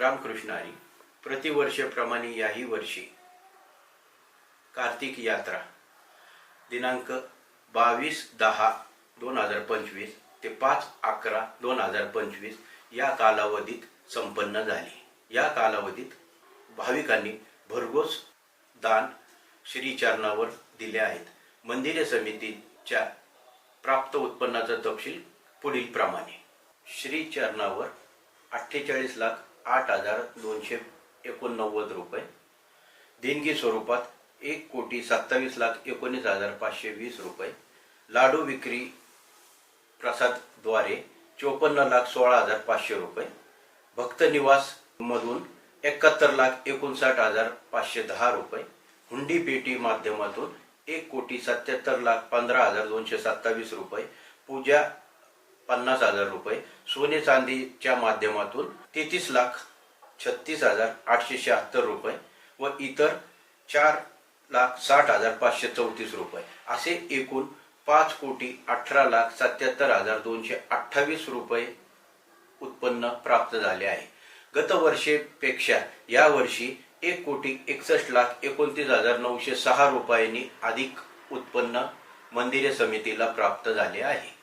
रामकृष्ण प्रतिवर्षप्रमाणे याही वर्षी कार्तिक यात्रा दिनांक बावीस दहा दोन हजार पंचवीस ते पाच अकरा दोन हजार पंचवीस या कालावधीत संपन्न झाली. या कालावधीत भाविकांनी भरघोस दान श्रीचरणावर दिले आहेत. मंदिर समितीच्या प्राप्त उत्पन्नाचा तपशील पुढील प्रमाणे श्रीचरणावर अठ्ठेचाळीस लाख आठ हजार दोनशे एकोणनव्वद रुपये. देणगी स्वरूपात एक कोटी सत्तावीस लाख एकोणीस हजार पाचशे वीस रुपये. लाडू विक्री प्रसादद्वारे चोपन्न लाख सोळा हजार पाचशे रुपये. भक्तनिवास मधून एकाहत्तर लाख एकोणसाठ हजार पाचशे दहा रुपये. हुंडी पेटी माध्यमातून एक कोटी सत्याहत्तर लाख पंधरा हजार दोनशे सत्तावीस रुपये. पूजा पन्नास हजार रुपये. सोने चांदीच्या माध्यमातून तेहतीस लाख छत्तीस हजार आठशे शहात्तर रुपये व इतर चार लाख साठ हजार पाचशे चौतीस रुपये. असे एकूण पाच कोटी अठरा लाख सत्याहत्तर हजार दोनशे अठ्ठावीस रुपये उत्पन्न प्राप्त झाले आहे. गतवर्षेपेक्षा यावर्षी या वर्षी एक कोटी एकसष्ट लाख एकोणतीस हजार नऊशे सहा रुपयांनी अधिक उत्पन्न मंदिरे समितीला प्राप्त झाले आहे.